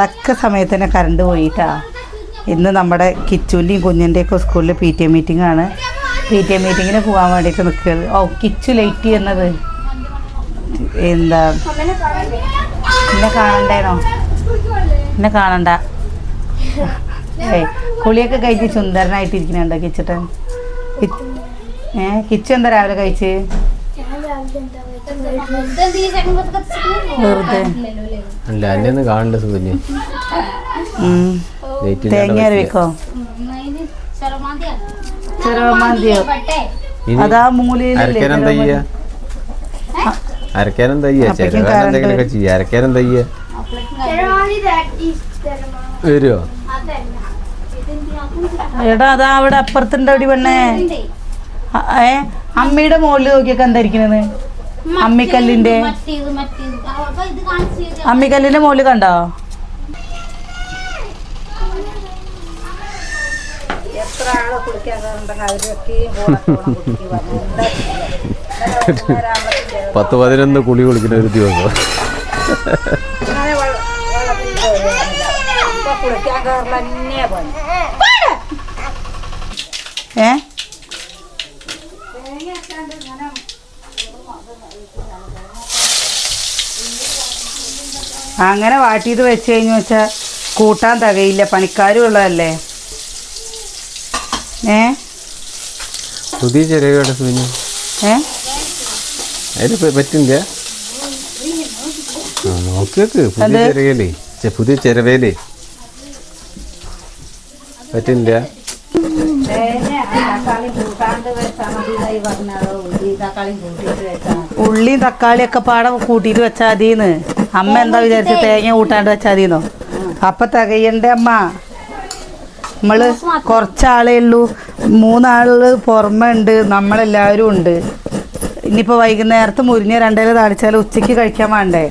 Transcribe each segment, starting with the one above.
തക്ക സമയത്ത് തന്നെ കറണ്ട് പോയിട്ടാ. ഇന്ന് നമ്മുടെ കിച്ചുവിന്റെയും കുഞ്ഞിന്റെയൊക്കെ സ്കൂളിൽ പി ടി എ മീറ്റിംഗ് ആണ്. പി ടി എ മീറ്റിങ്ങിന് പോകാൻ വേണ്ടിയിട്ട് നിൽക്കുന്നത് ഓ കിച്ചു ലൈറ്റ് ചെയ്യുന്നത്. എന്താ? എന്നെ കാണണ്ടേനോ എന്നെ കാണണ്ട. ഏയ് കുളിയൊക്കെ കഴിച്ച് സുന്ദരനായിട്ടിരിക്കുന്നുണ്ടോ കിച്ചിട്ടൻ കി- ഏ കിച്ചു എന്താ രാവിലെ കഴിച്ച്? വെറുതെ. അല്ല എന്നെ ഒന്ന് കാണണ്ട ഉം. തേങ്ങ അരവിക്കോ? ചെറുമാന്തിയോ? അതാ മൂലയിലല്ലേ അരക്കാൻ എന്താ ചെയ്യ? ചെയ്യ? എന്തെങ്കിലുമൊക്കെ ചെയ്യ. വരുമോ എടാ അതാ അവിടെ അപ്പുറത്തുണ്ട് അവിടെ പെണ്ണേ. ഏ? അമ്മയുടെ മോളിൽ നോക്കിയൊക്കെ എന്താ ഇരിക്കണത്? അമ്മിക്കല്ലിന്റെ അമ്മിക്കല്ലിന്റെ മുകളിൽ കണ്ടോ? പത്ത് പതിനൊന്ന് കുളി കുളിക്കുന്ന ഒരു ദിവസം. അങ്ങനെ വാട്ടിയത് വെച്ച് കഴിഞ്ഞു വെച്ചാൽ കൂട്ടാൻ തികയില്ല. പണിക്കാരും ഉള്ളതല്ലേ? ഏ? പുതിയ ചെറിയ ഏ? പറ്റില്ല. നോക്കിയൊക്കെ. പുതിയ അത്? ചെറിയല്ലേ. ചെ- പുതിയ ചെരവേലേ. പറ്റില്ല. ഉള്ളിയും തക്കാളിയൊക്കെ പാടെ കൂട്ടിയിട്ട് വെച്ചാൽ മതിന്ന്. അമ്മ എന്താ വിചാരിച്ച തേങ്ങ കൂട്ടാണ്ട് വെച്ചാൽ മതിന്നോ അപ്പൊ തികയണ്ടേ അമ്മ? നമ്മൾ കുറച്ചാളേ ഉള്ളൂ. മൂന്നാൾ പുറമെ ഉണ്ട് നമ്മളെല്ലാവരും ഉണ്ട്. ഇനിയിപ്പോൾ വൈകുന്നേരത്ത് മുരിഞ്ഞ രണ്ടേൽ താളിച്ചാൽ ഉച്ചയ്ക്ക് കഴിക്കാൻ വേണ്ടേ?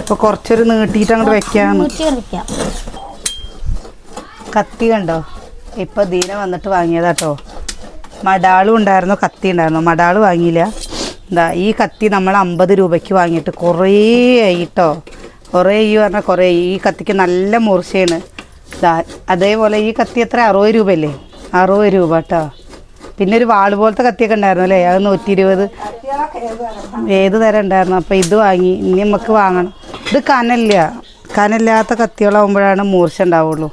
അപ്പൊ കുറച്ചൊരു നീട്ടിയിട്ട് അങ്ങോട്ട് വെക്കാന്ന്. കത്തി കണ്ടോ? ഇപ്പൊ ദീന വന്നിട്ട് വാങ്ങിയതാട്ടോ. മടാളും ഉണ്ടായിരുന്നു കത്തി ഉണ്ടായിരുന്നു. മടാൾ വാങ്ങിയില്ല. എന്താ ഈ കത്തി നമ്മൾ അമ്പത് രൂപയ്ക്ക് വാങ്ങിയിട്ട് കുറേ ആയിട്ടോ. കുറേ ഈ പറഞ്ഞാൽ കുറേ. ഈ കത്തിക്ക് നല്ല മൂർച്ചയാണ്. അതേപോലെ ഈ കത്തി എത്ര? അറുപത് രൂപയല്ലേ? അറുപത് രൂപ കേട്ടോ. പിന്നെ ഒരു വാൾ പോലത്തെ കത്തിയൊക്കെ ഉണ്ടായിരുന്നു അല്ലേ? അത് നൂറ്റി ഇരുപത് ഏത് തരം ഉണ്ടായിരുന്നു? അപ്പോൾ ഇത് വാങ്ങി. ഇനി നമുക്ക് വാങ്ങണം. ഇത് കനല്ല കനല്ലാത്ത കത്തികളാവുമ്പോഴാണ് മൂർച്ച ഉണ്ടാവുള്ളൂ.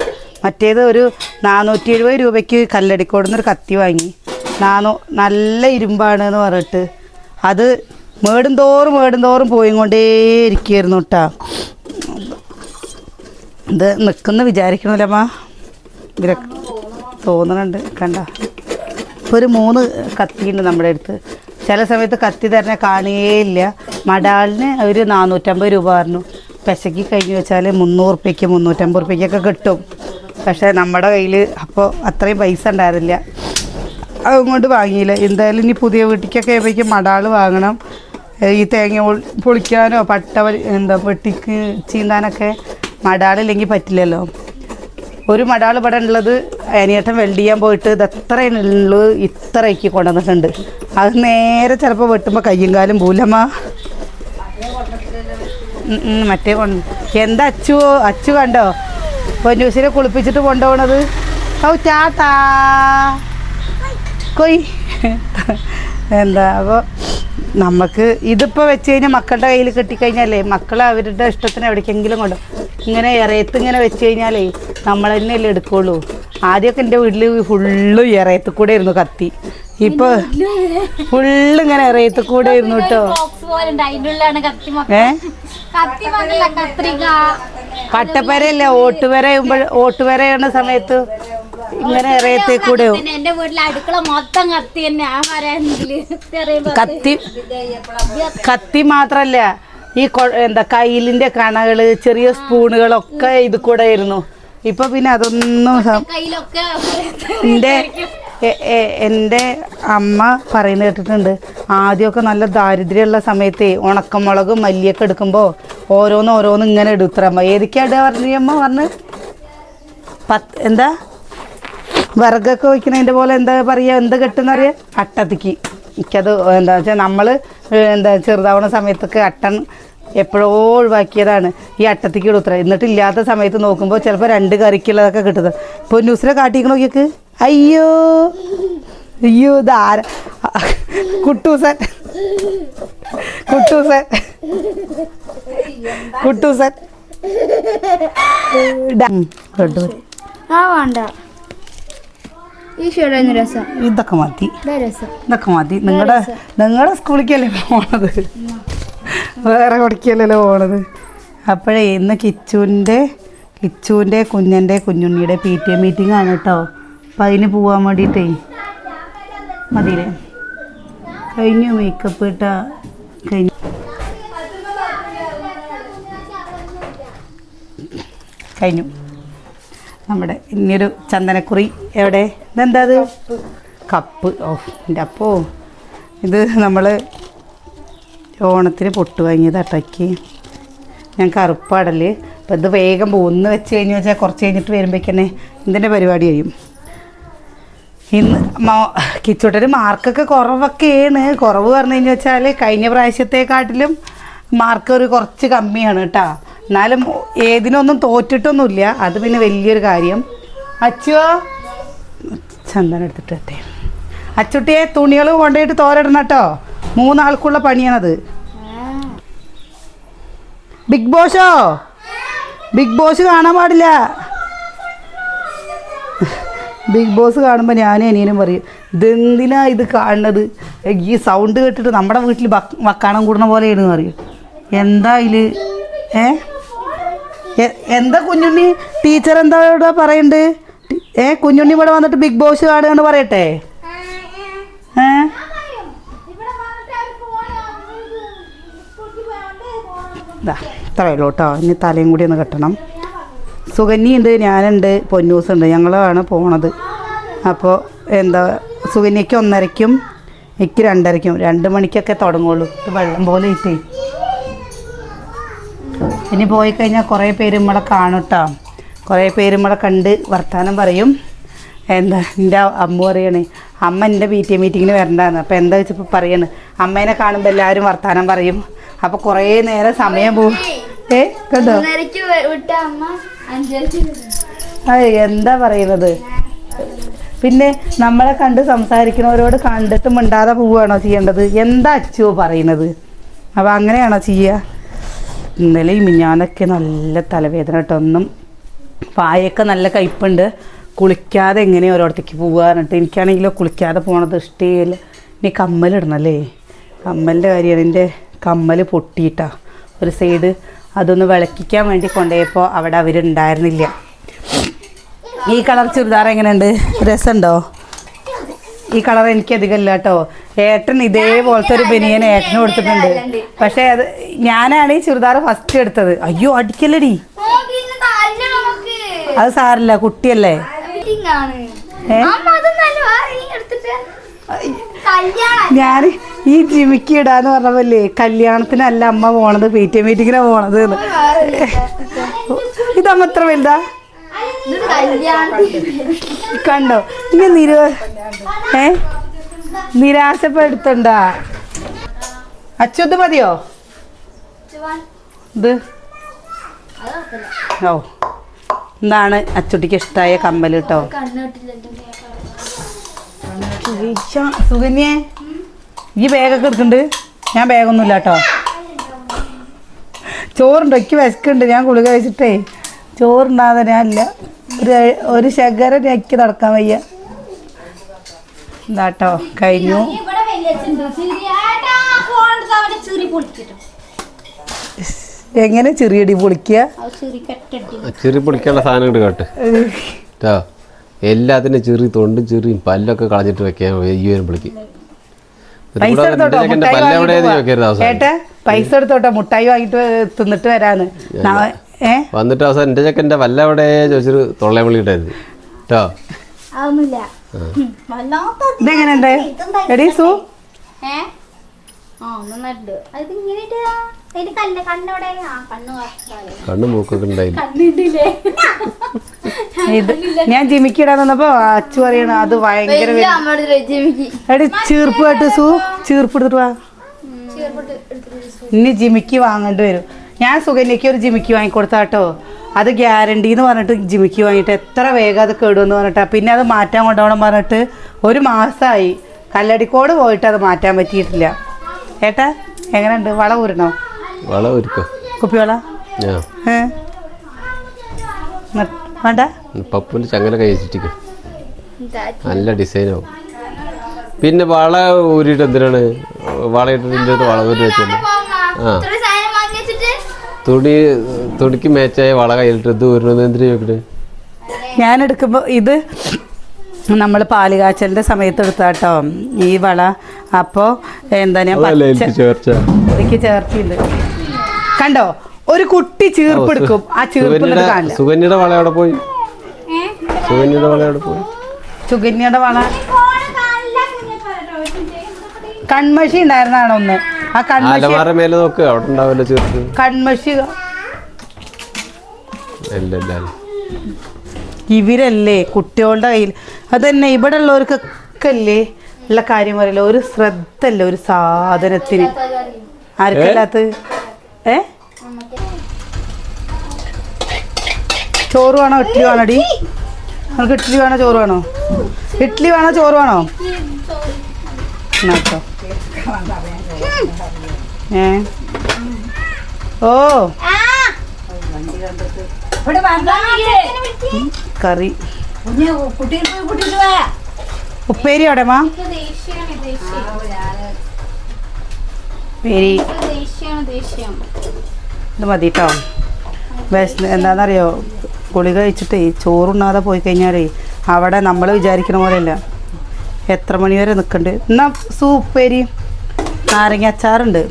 മറ്റേത് ഒരു നാനൂറ്റി എഴുപത് രൂപയ്ക്ക് കല്ലടിക്കോടുന്നൊരു കത്തി വാങ്ങി. നാനൂ നല്ല ഇരുമ്പാണ് എന്ന് പറഞ്ഞിട്ട്. അത് മേടും തോറും മേടും തോറും പോയി കൊണ്ടേ ഇരിക്കുമായിരുന്നു കേട്ടോ ഇത് നിൽക്കുന്ന വിചാരിക്കണമല്ലമ്മ ഇവരൊക്കെ തോന്നുന്നുണ്ട് കണ്ട. ഇപ്പോൾ ഒരു മൂന്ന് കത്തിയുണ്ട് നമ്മുടെ അടുത്ത്. ചില സമയത്ത് കത്തി തരണേ കാണുകയില്ല മടാളിന് ഒരു നാനൂറ്റമ്പത് രൂപ പറഞ്ഞു. പെശക്കി കഴിഞ്ഞ് വെച്ചാൽ മുന്നൂറ് റുപ്യക്ക് മുന്നൂറ്റമ്പത് റുപ്യക്കൊക്കെ കിട്ടും. പക്ഷേ നമ്മുടെ കയ്യിൽ അപ്പോൾ അത്രയും പൈസ ഉണ്ടായിരുന്നില്ല. അതുകൊണ്ട് വാങ്ങിയില്ല. എന്തായാലും ഇനി പുതിയ വീട്ടിലേക്കൊക്കെ ആയപ്പോഴേക്കും മടാൾ വാങ്ങണം. ഈ തേങ്ങ പൊളിക്കാനോ പട്ട എന്താ വെട്ടിക്ക് ചീന്താനൊക്കെ മടാളില്ലെങ്കിൽ പറ്റില്ലല്ലോ. ഒരു മടാൾ ഇവിടെ ഉള്ളത് അനിയേട്ടൻ വെൽഡ് ചെയ്യാൻ പോയിട്ട് ഇത് എത്ര ഉള്ളു ഇത്രയ്ക്ക് കൊണ്ടുവന്നിട്ടുണ്ട്. അത് നേരെ ചിലപ്പോൾ വെട്ടുമ്പോൾ കയ്യും കാലും പൂലമ്മ. മറ്റേ കൊണ്ട് എന്താ അച്ചു അച്ചു കണ്ടോ? പൊന്നൂസിനെ കുളിപ്പിച്ചിട്ട് കൊണ്ടുപോകണത് ഔ ചാത്താ. കൊയ്. എന്താ അപ്പോൾ നമുക്ക് ഇതിപ്പോൾ വെച്ച് കഴിഞ്ഞാൽ മക്കളുടെ കയ്യിൽ കിട്ടിക്കഴിഞ്ഞാലേ മക്കൾ അവരുടെ ഇഷ്ടത്തിന് എവിടേക്കെങ്കിലും കൊണ്ട്. ഇങ്ങനെ ഇറയത്ത് ഇങ്ങനെ വെച്ച് കഴിഞ്ഞാലേ നമ്മൾ തന്നെയല്ലേ എടുക്കുള്ളൂ. ആദ്യമൊക്കെ എന്റെ വീട്ടിൽ ഫുള്ള് ഇറയത്ത് കൂടെ ആയിരുന്നു കത്തി. ഇപ്പോൾ ഫുള്ള് ഇങ്ങനെ ഇറയത്ത് കൂടെ ഇരുന്നു കേട്ടോ. ഏ? പട്ടപ്പരയല്ല ഓട്ടുവര ഓട്ടുവരയാണ് സമയത്ത് ഇങ്ങനെ ഇറയത്തെ കൂടെ എന്റെ വീട്ടിലെ അടുക്കള മൊത്തം കത്തി തന്നെ ആ പറയാനെങ്കിൽ കത്തി കത്തി മാത്രല്ല ഈ എന്താ കയ്യിലിന്റെ കണകൾ ചെറിയ സ്പൂണുകളൊക്കെ ഇത് കൂടെ ആയിരുന്നു. ഇപ്പൊ പിന്നെ അതൊന്നും എന്റെ എന്റെ എന്റെ എന്റെ അമ്മ പറയുന്നത് കേട്ടിട്ടുണ്ട്. ആദ്യമൊക്കെ നല്ല ദാരിദ്ര്യമുള്ള സമയത്ത് ഉണക്കമുളകും മല്ലിയൊക്കെ എടുക്കുമ്പോ ഓരോന്ന് ഓരോന്ന് ഇങ്ങനെ എടുത്തറമ്മ ഏതൊക്കെയാ ഇടുക പറഞ്ഞു അമ്മ പറഞ്ഞ്? പത്ത് എന്താ? വിറകൊക്കെ വയ്ക്കുന്നതിന്റെ പോലെ എന്താ പറയുക എന്താ കെട്ടുന്നറിയാം അട്ടത്തിക്ക്. എനിക്കത് എന്താ വെച്ചാൽ നമ്മൾ എന്താ ചെറുതാവണ സമയത്തൊക്കെ അട്ടൻ എപ്പോഴോ ഒഴിവാക്കിയതാണ്. ഈ അട്ടത്തിക്ക് ഇടുത്ര എന്നിട്ട് ഇല്ലാത്ത സമയത്ത് നോക്കുമ്പോൾ ചിലപ്പോൾ രണ്ട് കറിക്കുള്ളതൊക്കെ കിട്ടുന്നത്. ഇപ്പോൾ ന്യൂസിലെ കാട്ടിക്കണോ നോക്കിയൊക്കെ. അയ്യോ. അയ്യോ ധാര കുട്ടൂസൻ. കുട്ടൂസൻ. കുട്ടൂസൻ. ആ വേണ്ട. ഈ രസം. ഇതൊക്കെ മതി. ഇതൊക്കെ മതി. നിങ്ങളുടെ നിങ്ങളുടെ സ്കൂളിലേക്കല്ലേ പോണത്? വേറെ കുടിക്കല്ലല്ലോ പോണത്? അപ്പോഴേ ഇന്ന് കിച്ചുവിന്റെ കിച്ചുവിന്റെ കുഞ്ഞന്റെ കുഞ്ഞുണ്ണിയുടെ പി ടി എ മീറ്റിംഗ് ആണ് കേട്ടോ അപ്പം അതിന് പോവാൻ വേണ്ടിയിട്ടേ മതിയില്ലേ? കഴിഞ്ഞു മേക്കപ്പ് ഇട്ട കഴിഞ്ഞു. കഴിഞ്ഞു. നമ്മുടെ ഇനിയൊരു ചന്ദനക്കുറി എവിടെ? ഇതെന്താ അത് കപ്പ്. ഓ എന്റെ അപ്പോ. ഇത് നമ്മൾ ഓണത്തിന് പൊട്ട് വാങ്ങിയത് അട്ടയ്ക്ക്. ഞാൻ കറുപ്പാടൽ. അപ്പോൾ ഇത് വേഗം പോകുന്ന വെച്ച് കഴിഞ്ഞ് വെച്ചാൽ കുറച്ച് കഴിഞ്ഞിട്ട് വരുമ്പോഴേക്കന്നെ ഇതിന്റെ പരിപാടി കഴിയും. ഇന്ന് മോ കിച്ചോട്ടന് മാർക്കൊക്കെ കുറവൊക്കെയാണ്. കുറവ് പറഞ്ഞു കഴിഞ്ഞ് വെച്ചാൽ കഴിഞ്ഞ പ്രാവശ്യത്തെക്കാട്ടിലും മാർക്ക് ഒരു കുറച്ച് കമ്മിയാണ് കേട്ടോ. എന്നാലും ഏതിനൊന്നും തോറ്റിട്ടൊന്നുമില്ല. അത് പിന്നെ വലിയൊരു കാര്യം. അച്ചുവോ. ചന്ദനം എടുത്തിട്ട് വരട്ടെ. അച്ചുട്ടിയെ തുണികൾ കൊണ്ടുപോയിട്ട് തോരടണം കേട്ടോ. മൂന്നാൾക്കുള്ള പണിയാണത്. ബിഗ് ബോസോ ബിഗ് ബോസ് കാണാൻ പാടില്ല. ബിഗ് ബോസ് കാണുമ്പോൾ ഞാനും അനിയനും പറയും ഇതെന്തിനാ ഇത് കാണുന്നത്? ഈ സൗണ്ട് കേട്ടിട്ട് നമ്മുടെ വീട്ടിൽ വക്ക് വക്കാണം കൂടുന്ന പോലെയാണ് പറയും. എന്താ ഇതിൽ ഏ? എന്താ കുഞ്ഞുണ്ണി? ടീച്ചർ എന്താ പറയുന്നുണ്ട് ഏ കുഞ്ഞുണ്ണി ഇവിടെ വന്നിട്ട് ബിഗ് ബോസ് കാണുകയെന്ന് പറയട്ടെ? ഏ? ഇതാ ഇത്രയേ ഉള്ളൂ കേട്ടോ ഇനി തലയും കൂടി ഒന്ന് കെട്ടണം. സുകന്യുണ്ട് ഞാനുണ്ട് പൊന്നൂസുണ്ട് ഞങ്ങളാണ് പോണത്. അപ്പോൾ എന്താ സുകന്യയ്ക്ക് ഒന്നരയ്ക്കും എനിക്ക് രണ്ടരയ്ക്കും. രണ്ട് മണിക്കൊക്കെ തുടങ്ങുള്ളൂ. വെള്ളം പോലെ ഇട്ടേ. ഇനി പോയി കഴിഞ്ഞാൽ കുറേ പേര് നമ്മളെ കാണും കേട്ടോ കുറേ പേരും കൂടെ കണ്ട് വർത്തമാനം പറയും. എന്താ എന്റെ അമ്മ പറയണേ അമ്മ എന്റെ പി ടി എ മീറ്റിങ്ങിന് വരണ്ടാന്ന്. അപ്പോൾ എന്താ വെച്ചപ്പോൾ പറയണ് അമ്മേനെ കാണുമ്പോൾ എല്ലാവരും വർത്തമാനം പറയും. അപ്പോൾ കുറേ നേരം സമയം പോകും ഏ അത് എന്താ പറയുന്നത് പിന്നെ നമ്മളെ കണ്ട് സംസാരിക്കുന്നവരോട് കണ്ടിട്ട് മിണ്ടാതെ പോവുകയാണോ ചെയ്യേണ്ടത്? എന്താ അച്ചുവോ പറയുന്നത് അപ്പോൾ അങ്ങനെയാണോ ചെയ്യുക ഇന്നലെയും മിഞ്ഞാന്നൊക്കെ നല്ല തലവേദന കേട്ടോ. ഒന്നും പായൊക്കെ നല്ല കയ്പുണ്ട് കുളിക്കാതെ എങ്ങനെ ഓരോടത്തേക്ക് പോവുക എന്നിട്ട് എനിക്കാണെങ്കിലോ കുളിക്കാതെ പോകണത് ഇഷ്ടമില്ല ഇനി കമ്മലിടണല്ലേ കമ്മലിന്റെ കാര്യം എന്റെ കമ്മൽ പൊട്ടിയിട്ടാ. ഒരു സൈഡ് അതൊന്ന് വിളക്കിക്കാൻ വേണ്ടി കൊണ്ടുപോയപ്പോൾ അവിടെ അവരുണ്ടായിരുന്നില്ല ഈ കളർ ചുരിദാർ എങ്ങനെയുണ്ട്? രസമുണ്ടോ? ഈ കളർ എനിക്ക് അധികം ഇല്ല കേട്ടോ. ഏട്ടൻ ഇതേപോലത്തെ ഒരു ബനിയൻ ഏട്ടന് കൊടുത്തിട്ടുണ്ട്. പക്ഷേ അത് ഞാനാണ് ഈ ചുരിദാർ ഫസ്റ്റ് എടുത്തത്. അയ്യോ അടിക്കല്ലടി. അത് സാറില്ല കുട്ടിയല്ലേ? ഞാൻ ഈ ജിമിക്ക് ഇടാന്ന് പറഞ്ഞപ്പല്ലേ കല്യാണത്തിനല്ല അമ്മ പോണത് പി ടി എ മീറ്റിങ്ങിനാ പോണത്. ഇതമ്മ എത്ര വലുതാ? കണ്ടോ? ഇനി നിര ഏ? നിരാശപ്പെടുത്തണ്ട. അച്ഛത് മതിയോ? ഇത്. ഓ. എന്താണ് അച്ചുട്ടിക്ക് ഇഷ്ടമായ കമ്മൽ കേട്ടോ സുകന്യെ ഈ ബാഗൊക്കെ എടുക്കുന്നുണ്ട് ഞാൻ ബാഗൊന്നുമില്ല കേട്ടോ ചോറുണ്ട്? എനിക്ക് വിശക്കുണ്ട് ഞാൻ ഗുളിക കഴിച്ചിട്ടേ. ചോറുണ്ടാതെ ഇല്ല. ഒരു ഒരു ശകരം ഞെക്കി നടക്കാൻ വയ്യ. ഇതാട്ടോ കഴിഞ്ഞു. എങ്ങനെ ചെറിയടി പൊളിക്കുക? ചിറി പൊടിക്കാനുള്ള സാധനം ഇട്ട് കേട്ട്. കേട്ടോ എല്ലാത്തിനും ചെറി തൊണ്ടും ചെറിയും പല്ലൊക്കെ കളഞ്ഞിട്ട് വെക്കാൻ ഈ വരും വിളിക്ക് പൈസ എടുത്തോട്ടോ മുട്ടായി വാങ്ങിട്ട് പൈസ എടുത്തോട്ടോ മുട്ടായി തിന്നിട്ട് വരാന്ന്. വന്നിട്ട് അവസാനം എന്റെ ചെക്കന്റെ വല്ല എവിടെ ചോദിച്ചൊരു തൊള്ളേ വിളി കേട്ടോ ഇതെങ്ങനെയുണ്ട്? എടീ സു. ഏ? ആ നന്നായിട്ട് അത് കണ്ണ് മൂക്കൊക്കെ ഇത് ഞാൻ ജിമിക്കിടാൻ വന്നപ്പോ അച്ചു പറയണ അത് ഭയങ്കര വലിയ അമ്മയുടെ രജമിക്ക് എടി ചീർപ്പ് കേട്ട് സു ചീർപ്പ് എടുത്തിട്ട് വാ. ഇനി ജിമിക്ക് വാങ്ങേണ്ടി വരും. ഞാൻ സുകന്യയ്ക്ക് ഒരു ജിമിക്ക് വാങ്ങിക്കൊടുത്ത കേട്ടോ അത് ഗ്യാരണ്ടി എന്ന് പറഞ്ഞിട്ട് ജിമിക്ക് വാങ്ങിയിട്ട് എത്ര വേഗം അത് കേടുമെന്ന് പറഞ്ഞിട്ട് പിന്നെ അത് മാറ്റാൻ കൊണ്ടുപോകണം പറഞ്ഞിട്ട് ഒരു മാസമായി കല്ലടിക്കോട് പോയിട്ട് അത് മാറ്റാൻ പറ്റിയിട്ടില്ല. ഏട്ടാ എങ്ങനെയുണ്ട്? വള ഊരണോ? വള ഒരുക്കോ? കുപ്പിവള? ആ. ഏ? ന്ന- വേണ്ട? പപ്പുവിന്റെ ചങ്ങല കഴിച്ചിട്ടിക്കും നല്ല ഡിസൈനാവും. പിന്നെ വള ഊരിട്ട് എന്തിനാണ്? വള ഇട്ടിട്ട് വള ഊരി വെച്ചു ആ. തുണി തുണിക്ക് മേച്ചായ വള കയ്യിലിട്ട് ഇത് ഊരണത് എന്തിനു ചോദിക്കണേ ഞാൻ എടുക്കുമ്പോൾ ഇത് നമ്മൾ പാൽ കാച്ചലിന്റെ സമയത്ത് എടുത്താട്ടോ. ഈ വള. അപ്പോൾ എന്താ ഞാൻ ചേർച്ചയുണ്ട് ചേർച്ച? കണ്ടോ? ഒരു കുട്ടി ചീർപ്പെടുക്കും. ആ ചീർപ്പ് കാണില്ല. സുകന്യയുടെ വള എവിടെ പോയി? സുകന്യയുടെ വള എവിടെ പോയി? സുകന്യയുടെ വള. കൺമഷി ഉണ്ടായിരുന്നാണ് ഒന്ന്. ആ കൺമഷി മേലെ നോക്ക്. അവിടെ ഉണ്ടാവില്ല ചീർപ്പ്. കൺമഷി. ഇവരല്ലേ? കുട്ടികളുടെ കയ്യിൽ. അതന്നെ ഇവിടെ ഉള്ളവർക്കൊക്കെ അല്ലേ? ഉള്ള കാര്യം പറയില്ല? ഒരു ശ്രദ്ധ അല്ല ഒരു സാധനത്തിന്. ആർക്കല്ലാത്ത ഏ? ചോറ് വേണോ ഇഡ്ഡലി വേണോ ഡി നമുക്ക് ഇഡ്ഡലി വേണോ ചോറ് വേണോ? ഇഡ്ഡലി വേണോ ചോറ് വേണോ? എന്നാട്ടോ ഏ? ഓ. കറി. ഉപ്പേരി അവിടെ മാ? ഉപ്പേരി. ദേഷ്യം. ഇത് മതി കേട്ടോ വിശന്ന് എന്താണെന്നറിയോ ഗുളിക കഴിച്ചിട്ട് ചോറുണ്ണാതെ പോയി കഴിഞ്ഞാൽ അവിടെ നമ്മൾ വിചാരിക്കണ പോലെയല്ല. എത്ര മണി വരെ നിൽക്കണ്ട് എന്നാൽ സൂപ്പേരി. നാരങ്ങ അച്ചാറുണ്ട്.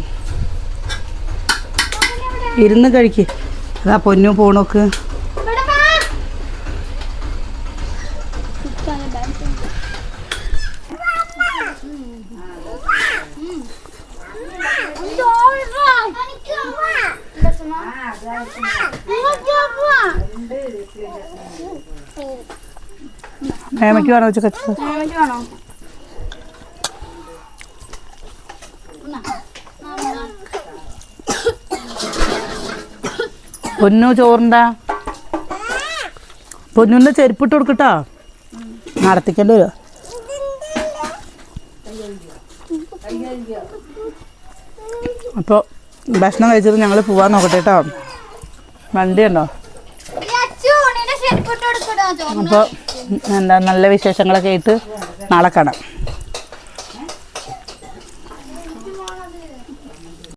ഇരുന്ന് കഴിക്ക്. അതാ പൊന്നു പോണോക്ക് ഇവിടെ വാ മേമയ്ക്ക് വേണോ കച്ചത് വേണോ? പൊന്നു ചോറുണ്ടാ പൊന്നുവിന്റെ ചെരുപ്പിട്ട് കൊടുക്കട്ടോ. നടത്തിക്കേണ്ടി വരുമോ അപ്പോൾ ഭക്ഷണം കഴിച്ചിട്ട് ഞങ്ങൾ പോവാൻ നോക്കട്ടെ കേട്ടോ. വണ്ടി ഉണ്ടോ അപ്പോൾ എന്താ നല്ല വിശേഷങ്ങളൊക്കെ ആയിട്ട് നാളെ കാണാം.